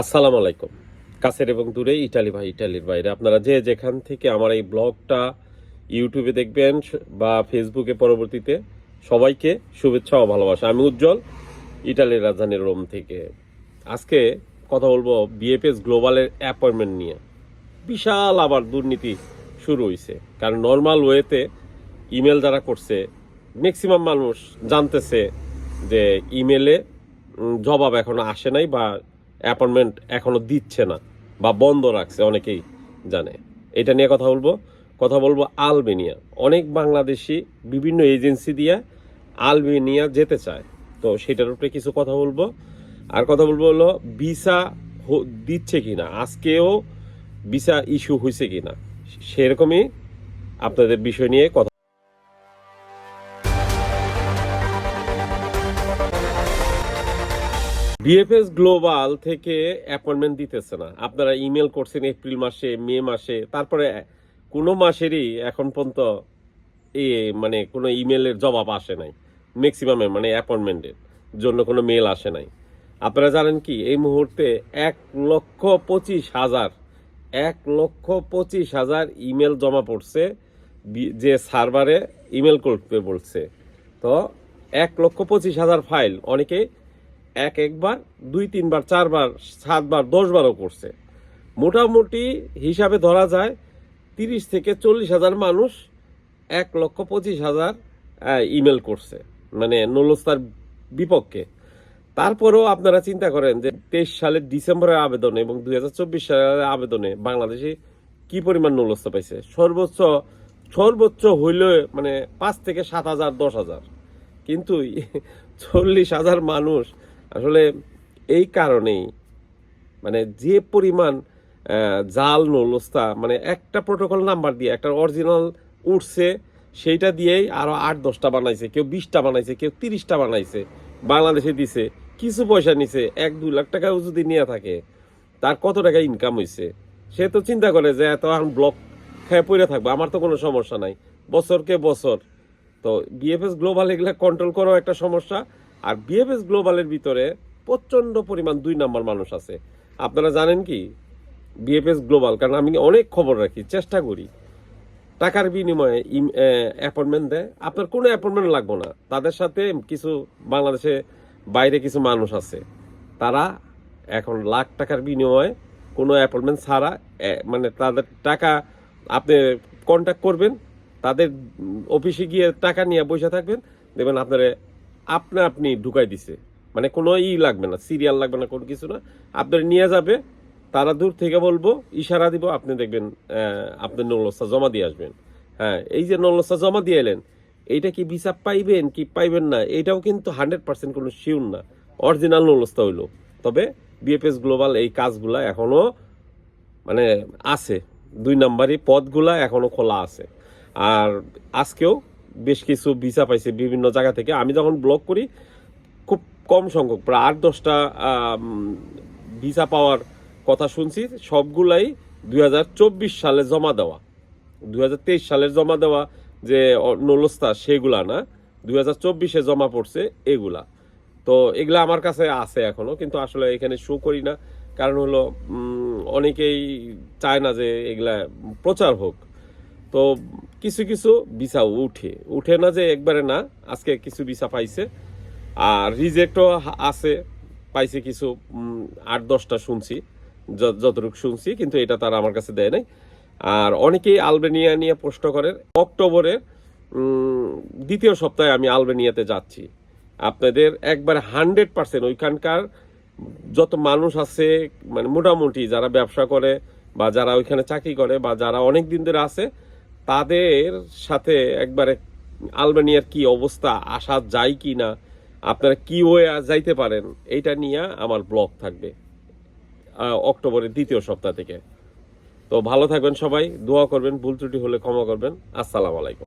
আসসালামু আলাইকুম। কাছের এবং দূরে ইটালি ভাই, ইটালির বাইরে। আপনারা যে যেখান থেকে আমার এই ব্লগটা ইউটিউবে দেখবেন বা ফেসবুকে পরবর্তীতে, সবাইকে শুভেচ্ছা ও ভালোবাসা। আমি উজ্জ্বল, ইটালির রাজধানী রোম থেকে। আজকে কথা বলব বিএফএস গ্লোবালের অ্যাপয়েন্টমেন্ট নিয়ে। বিশাল আবার দুর্নীতি শুরু হয়েছে কারণ নর্মাল ওয়েতে ইমেল যারা করছে, ম্যাক্সিমাম মানুষ জানতেছে যে ইমেলে জবাব এখনও আসে নাই বা অ্যাপয়েন্টমেন্ট এখনও দিচ্ছে না বা বন্ধ রাখছে, অনেকেই জানে। এটা নিয়ে কথা বলব। কথা বলব আলবেনিয়া। অনেক বাংলাদেশি বিভিন্ন এজেন্সি দিয়ে আলবেনিয়া যেতে চায়। তো সেটার উপরে কিছু কথা বলব। আর কথা বলব হলো, ভিসা দিচ্ছে কিনা? আজকেও ভিসা ইস্যু হয়েছে কি না সেরকমই আপনাদের বিষয় নিয়ে কথা বিএফএস গ্লোবাল থেকে অ্যাপয়েন্টমেন্ট দিতেছে না। আপনারা ইমেল করছেন এপ্রিল মাসে মে মাসে, তারপরে কোনো মাসেরই এখন পর্যন্ত এ মানে কোনো ইমেলের জবাব আসে নাই। ম্যাক্সিমামে মানে অ্যাপয়েন্টমেন্টের জন্য কোনো মেল আসে নাই। আপনারা জানেন কি, এই মুহূর্তে এক লক্ষ পঁচিশ হাজার, এক লক্ষ পঁচিশ হাজার ইমেল জমা পড়ছে যে সার্ভারে ইমেল করতে বলছে। তো এক লক্ষ পঁচিশ হাজার ফাইল অনেকে এক একবার, দুই তিনবার, চারবার, সাতবার, দশবারও করছে। মোটামুটি হিসাবে ধরা যায়, তিরিশ থেকে চল্লিশ হাজার মানুষ এক লক্ষ পঁচিশ হাজার ইমেল করছে মানে নলস্তার বিপক্ষে। তারপরেও আপনারা চিন্তা করেন যে তেইশ সালের ডিসেম্বরের আবেদনে এবং দুই হাজার চব্বিশ সালের আবেদনে বাংলাদেশে কি পরিমাণ নলস্ত পাইছে? সর্বোচ্চ সর্বোচ্চ হইলে মানে পাঁচ থেকে সাত হাজার, দশ হাজার। কিন্তু চল্লিশ হাজার মানুষ আসলে এই কারণেই মানে যে পরিমাণ জাল, নলস্তা মানে একটা প্রোটোকল নাম্বার দিয়ে, একটা অরিজিনাল উঠছে, সেইটা দিয়েই আরও আট, দশটা বানাইছে, কেউ বিশটা বানাইছে, কেউ তিরিশটা বানাইছে, বাংলাদেশে দিছে, কিছু পয়সা নিছে, এক দু লাখ টাকাও যদি নিয়ে থাকে, তার কত টাকা ইনকাম হয়েছে সে তো চিন্তা করে যে এত এখন ব্লক খেয়ে পড়ে থাকব, আমার তো কোনো সমস্যা নাই। বছরকে বছর, তো বিএফএস গ্লোবাল এগুলা কন্ট্রোল করাও একটা সমস্যা আর বিএফএস গ্লোবালের ভিতরে প্রচণ্ড পরিমাণ দুই নাম্বার মানুষ আছে। আপনারা জানেন কি? বিএফএস গ্লোবাল কারণ আমি অনেক খবর রাখি, চেষ্টা করি। টাকার বিনিময়ে অ্যাপয়েন্টমেন্ট দেয়। আপনার কোনো অ্যাপয়েন্টমেন্ট লাগবে না। তাদের সাথে কিছু বাংলাদেশে বাইরে কিছু মানুষ আছে। তারা এখন লাখ টাকার বিনিময়ে কোনো অ্যাপয়েন্টমেন্ট ছাড়া মানে তাদের টাকা আপনি কন্ট্যাক্ট করবেন, তাদের অফিসে গিয়ে টাকা নিয়ে বসে থাকবেন। দেখবেন আপনার আপনা আপনি ঢুকাই দিছে। মানে কোনো ই লাগবে না সিরিয়াল লাগবে না, কোনো কিছু না। আপনার নিয়ে যাবে, তারা দূর থেকে বলব, ইশারা দিব, আপনি দেখবেন আপনার নলস্তা জমা দিয়ে আসবেন। হ্যাঁ এই যে নলস্তা জমা দিয়ে এলেন, এইটা কি ভিসা পাইবেন কি পাইবেন না, এটাও কিন্তু হান্ড্রেড পার্সেন্ট কোনো শিউর না। অরিজিনাল নলস্তা হইল। তবে বিএফএস গ্লোবাল এই কাজগুলা এখনও মানে আছে। দুই নাম্বারই পদগুলা এখনও খোলা আছে। আর আজকেও বেশ কিছু ভিসা পাইছে বিভিন্ন জায়গা থেকে। আমি যখন ব্লগ করি, খুব কম সংখ্যক, প্রায় আট, দশটা ভিসা পাওয়ার কথা শুনছি, সবগুলাই দু হাজার চব্বিশ সালে জমা দেওয়া। দুই সালের জমা দেওয়া যে নলস্তা, সেগুলা না, দুই হাজার চব্বিশে জমা পড়ছে এগুলা। তো এগুলা আমার কাছে আছে এখনও কিন্তু আসলে এখানে শো করি না। কারণ হলো অনেকেই চায় না যে এগুলা প্রচার হোক। তো কিছু কিছু ভিসা উঠে। উঠে না যে একবারে না, আজকে কিছু ভিসা পাইছে। আর রিজেক্টও আছে, পাইছে কিছু আট, দশটা শুনছি যতটুকু শুনছি, কিন্তু এটা তারা আমার কাছে দেয় নাই। আর অনেকেই আলবেনিয়া নিয়ে প্রশ্ন করেন, অক্টোবরের দ্বিতীয় সপ্তাহে আমি আলবেনিয়াতে যাচ্ছি। আপনাদের একবার হান্ড্রেড পার্সেন্ট ওইখানকার যত মানুষ আছে মানে মোটামুটি যারা ব্যবসা করে বা যারা ওইখানে চাকরি করে বা যারা অনেক দিন ধরে আছে তাদের সাথে একবারে আলবেনিয়ার কি অবস্থা আসা যায় কি না, আপনারা কি ওয়ে যাইতে পারেন, এইটা নিয়ে আমার ব্লগ থাকবে অক্টোবরের দ্বিতীয় সপ্তাহ থেকে। তো ভালো থাকবেন সবাই, দোয়া করবেন, ভুল ত্রুটি হলে ক্ষমা করবেন। আসসালামু আলাইকুম।